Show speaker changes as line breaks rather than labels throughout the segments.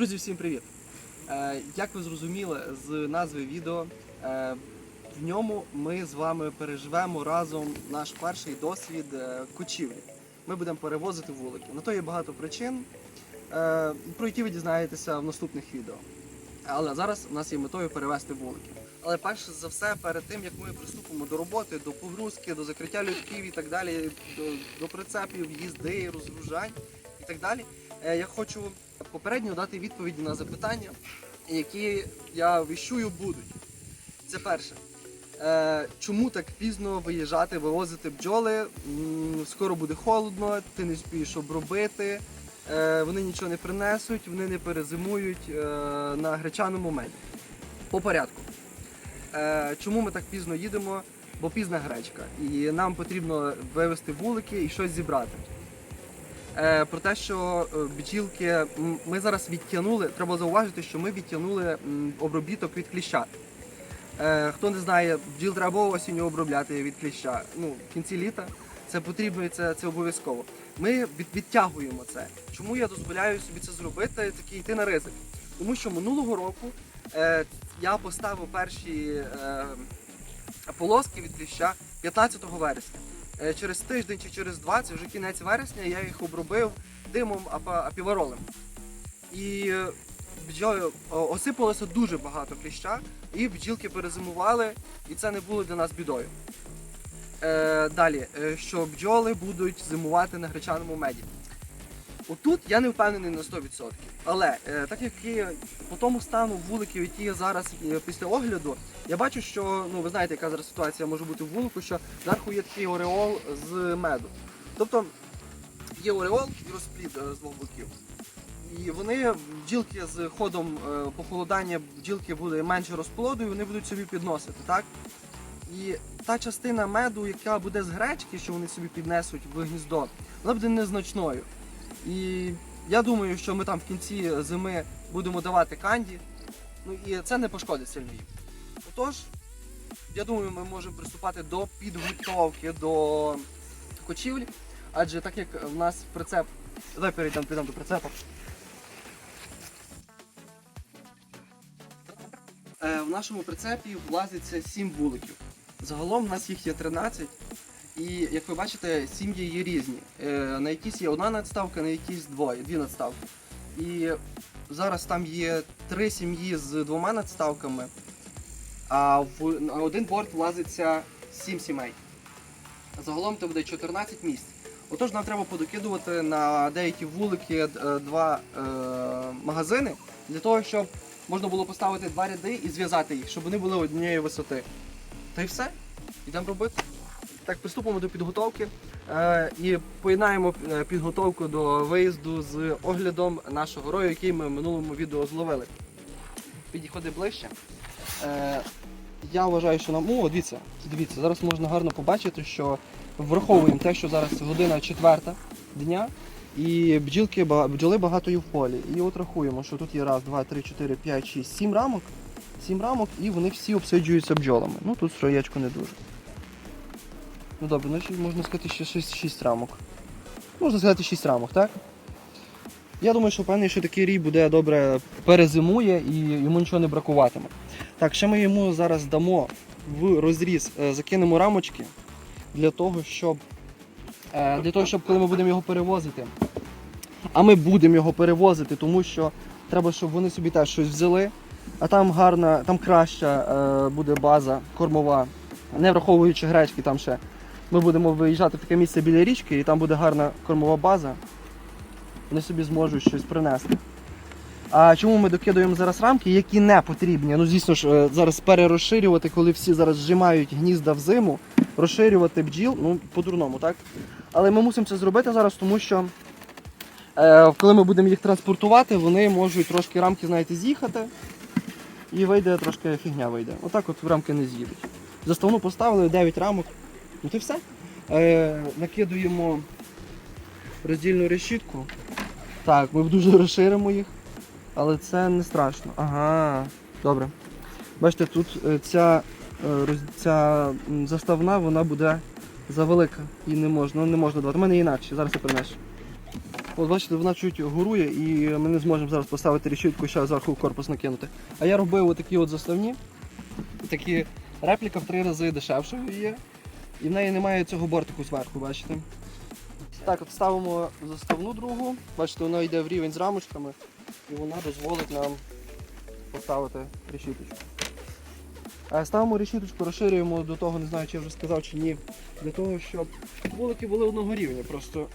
Друзі, всім привіт! Е, Як ви зрозуміли з назви відео, е, в ньому ми з вами переживемо разом наш перший досвід е, кочівлі. Ми будемо перевозити вулики. На то є багато причин, про які ви дізнаєтеся в наступних відео. Але зараз у нас є метою перевезти вулики. Але перш за все, перед тим як ми приступимо до роботи, до погрузки, до закриття льотків і так далі, до, до прицепів, їзди, розгружань і так далі, я хочу попередньо дати відповіді на запитання, які я віщую будуть. Це перше. Е, чому так пізно виїжджати, вивозити бджоли? Скоро буде холодно, ти не спієш обробити, е, вони нічого не принесуть, вони не перезимують е, на гречаному меді. По порядку. Е, чому ми так пізно їдемо? Бо пізна гречка. І нам потрібно вивезти вулики і щось зібрати. Е, про те, що е, бджілки ми зараз відтягнули, треба зауважити, що ми відтягнули обробіток від кліща. Е, хто не знає, бджіл треба осінню обробляти від кліща. Ну, в кінці літа це потрібно і це, це обов'язково. Ми від, відтягуємо це. Чому я дозволяю собі це зробити, таки йти на ризик? Тому що минулого року я поставив перші полоски від кліща 15 вересня. Е, через тиждень чи через два, це вже кінець вересня, я їх обробив димом апіворолем. І е, бджоли осипалося дуже багато кліща, і бджілки перезимували, і це не було для нас бідою. Е, далі, що бджоли будуть зимувати на гречаному меді. Отут я не впевнений на 100%. Але е, так як є по тому стану вуликів, які зараз е, після огляду, я бачу, що ну ви знаєте, яка зараз ситуація може бути в вулику, що зверху є такий ореол з меду. Тобто є ореол і розплід е, з двох боків. І вони бджілки з ходом е, похолодання бджілки буде менше розплоду, і вони будуть собі підносити, так? І та частина меду, яка буде з гречки, що вони собі піднесуть в гніздо, вона буде незначною. І я думаю, що ми там в кінці зими будемо давати канді. Ну і це не пошкодить сильно їм. Отож, я думаю, ми можемо приступати до підготовки до кочівлі, адже так як в нас прицеп. Давай перейдемо, підемо до прицепу. Е, В нашому прицепі влазиться 7 вуликів. Загалом в нас їх є 13. І як ви бачите, сім'ї є різні. Е, На якісь є одна надставка, на якісь двоє, дві надставки. І зараз там є три сім'ї з двома надставками, а в на один борт влазиться 7 сімей. Загалом це буде 14 місць. Отож, нам треба подокидувати на деякі вулики е, два е, магазини для того, щоб можна було поставити два ряди і зв'язати їх, щоб вони були однієї висоти. Та й все. Йдемо робити. Так, приступимо до підготовки е, і поєднаємо е, підготовку до виїзду з оглядом нашого рою, який ми в минулому відео зловили. Підходи ближче. Е, я вважаю, що нам. О, дивіться, дивіться, зараз можна гарно побачити, що враховуємо те, що зараз година четверта дня, і бджілки, бджоли багато в полі. І от рахуємо, що тут є раз, два, три, чотири, п'ять, шість, сім рамок. Сім рамок, і вони всі обсиджуються бджолами. Ну тут роєчко не дуже. Ну добре, значить можна сказати ще 6, 6 рамок. Можна сказати 6 рамок, так? Я думаю, що певний, що такий рій буде добре перезимує і йому нічого не бракуватиме. Так, ще ми йому зараз дамо в розріз, е, закинемо рамочки для того, щоб, е, для того, щоб коли ми будемо його перевозити. А ми будемо його перевозити, тому що треба, щоб вони собі теж щось взяли. А там гарна, там краща е, буде база кормова, не враховуючи гречки, там ще ми будемо виїжджати в таке місце біля річки, і там буде гарна кормова база. Вони собі зможуть щось принести. А чому ми докидуємо зараз рамки, які не потрібні? Ну, звісно ж, е, зараз перерозширювати, коли всі зараз зжимають гнізда в зиму, розширювати бджіл, ну, по-дурному, так? Але ми мусимо це зробити зараз, тому що е, коли ми будемо їх транспортувати, вони можуть трошки рамки, знаєте, з'їхати. І вийде трошки фігня вийде. Отак от рамки не з'їдуть. Заставну поставили 9 рамок. Ну то все. Е, накидуємо роздільну решітку. Так, ми дуже розширимо їх, але це не страшно. Ага, добре. Бачите, тут е, ця, е, ця заставна вона буде завелика і не можна, ну, не можна давати. У мене інакше, зараз я принесу. От бачите, вона чуть горує і ми не зможемо зараз поставити рішітку і ще зверху корпус накинути. А я робив отакі от заставні. Такі репліка в три рази дешевшою є. І в неї немає цього бортику зверху, бачите. Так, от ставимо заставну другу. Бачите, вона йде в рівень з рамочками і вона дозволить нам поставити решіточку. Е, Ставимо решіточку, розширюємо до того, не знаю, чи я вже сказав чи ні, для того, щоб вулики були одного рівня. Просто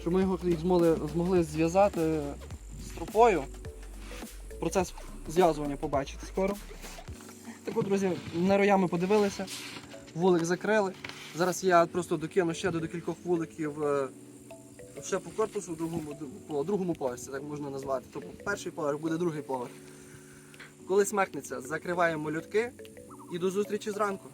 щоб ми його змогли, змогли зв'язати з трупою. Процес зв'язування побачите скоро. Так от, друзі, на роя ми подивилися, вулик закрили. Зараз я просто докину ще до кількох вуликів е, ще по корпусу, другому, по другому поверсі, так можна назвати. Тобто перший поверх буде другий поверх. Коли смеркнеться, закриваємо льотки і до зустрічі зранку.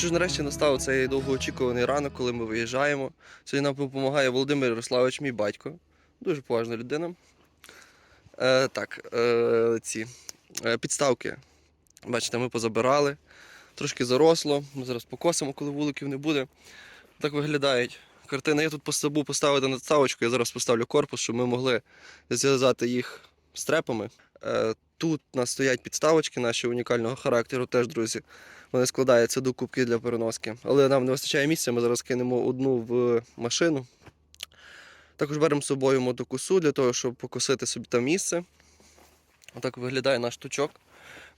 Що ж нарешті настав цей довгоочікуваний ранок, коли ми виїжджаємо. Сьогодні нам допомагає Володимир Ярославович, мій батько. Дуже поважна людина. Е, так, е, ці е, підставки. Бачите, ми позабирали. Трошки заросло. Ми зараз покосимо, коли вуликів не буде. Так виглядають картини. Я тут забув поставити надставочку, я зараз поставлю корпус, щоб ми могли зв'язати їх стрепами. Е, тут у нас стоять підставочки наші унікального характеру, теж, друзі. Вони складаються до кубки для переноски. Але нам не вистачає місця, ми зараз кинемо одну в машину. Також беремо з собою мотокосу для того, щоб покосити собі там місце. Отак виглядає наш тучок.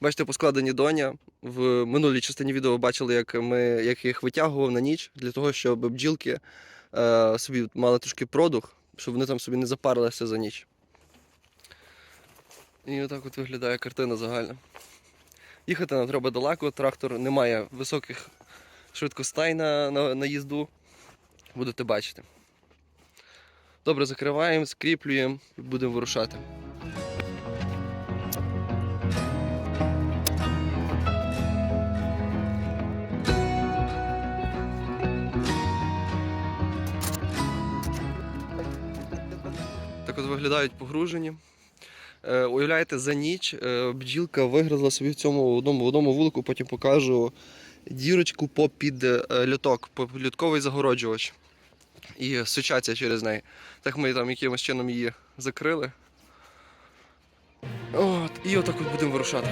Бачите, поскладені доня. В минулій частині відео бачили, як, ми, як їх витягував на ніч для того, щоб бджілки е, собі мали трошки продух, щоб вони там собі не запарилися за ніч. І отак от виглядає картина загальна. Їхати нам треба далеко, трактор не має високих швидкостей на, на, на їзду. Будете бачити. Добре, закриваємо, скріплюємо і будемо вирушати. Так от виглядають погружені. Е, уявляєте, за ніч е, бджілка вигризла собі в цьому одному, одному вулику, потім покажу дірочку попід люток, льоток, попід загороджувач. І сучаться через неї. Так ми там якимось чином її закрили. От, і отак от будемо вирушати.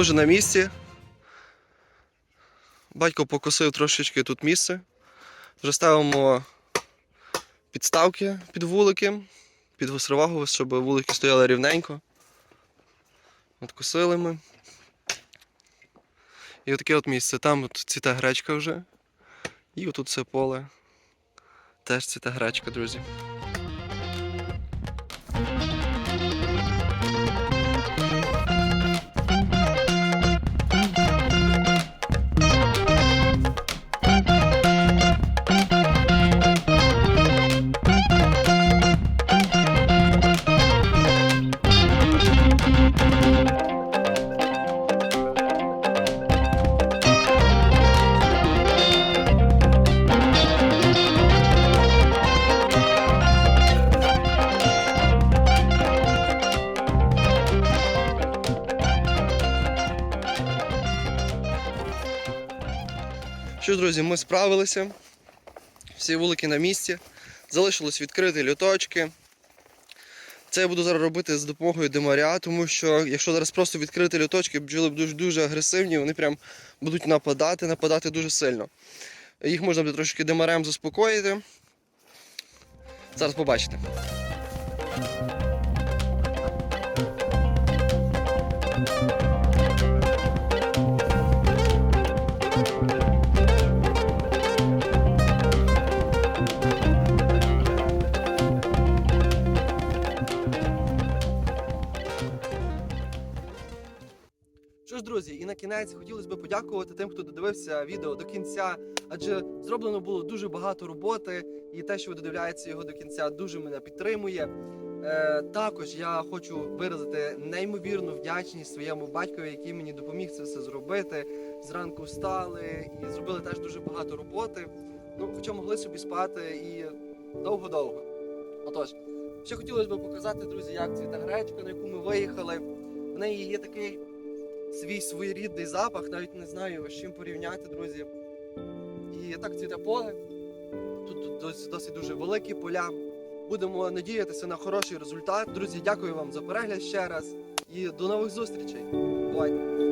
Ми вже на місці. Батько покосив трошечки тут місце. Вже ставимо підставки під вулики, під госровагу, щоб вулики стояли рівненько. От косили ми. І отаке от місце. Там от цвіте гречка вже. І отут це поле. Теж цвіте гречка, друзі. Що ж, друзі, ми справилися. Всі вулики на місці. Залишилось відкрити люточки. Це я буду зараз робити з допомогою димаря, тому що якщо зараз просто відкрити люточки, бджоли будуть дуже агресивні, вони прям будуть нападати, нападати дуже сильно. Їх можна буде трошки димарем заспокоїти. Зараз побачите. Подякувати тим, хто додивився відео до кінця, адже зроблено було дуже багато роботи, і те, що ви додивляєтеся його до кінця, дуже мене підтримує. Е, також я хочу виразити неймовірну вдячність своєму батькові, який мені допоміг це все зробити. Зранку встали і зробили теж дуже багато роботи. Ну, хоча могли собі спати і довго-довго. Отож, ще хотілося б показати, друзі, як цвіта гречка, на яку ми виїхали. В неї є такий свій своєрідний запах, навіть не знаю з чим порівняти, друзі. І так цвіте поле. Тут, досить дуже великі поля. Будемо надіятися на хороший результат. Друзі, дякую вам за перегляд ще раз і до нових зустрічей. Бувайте!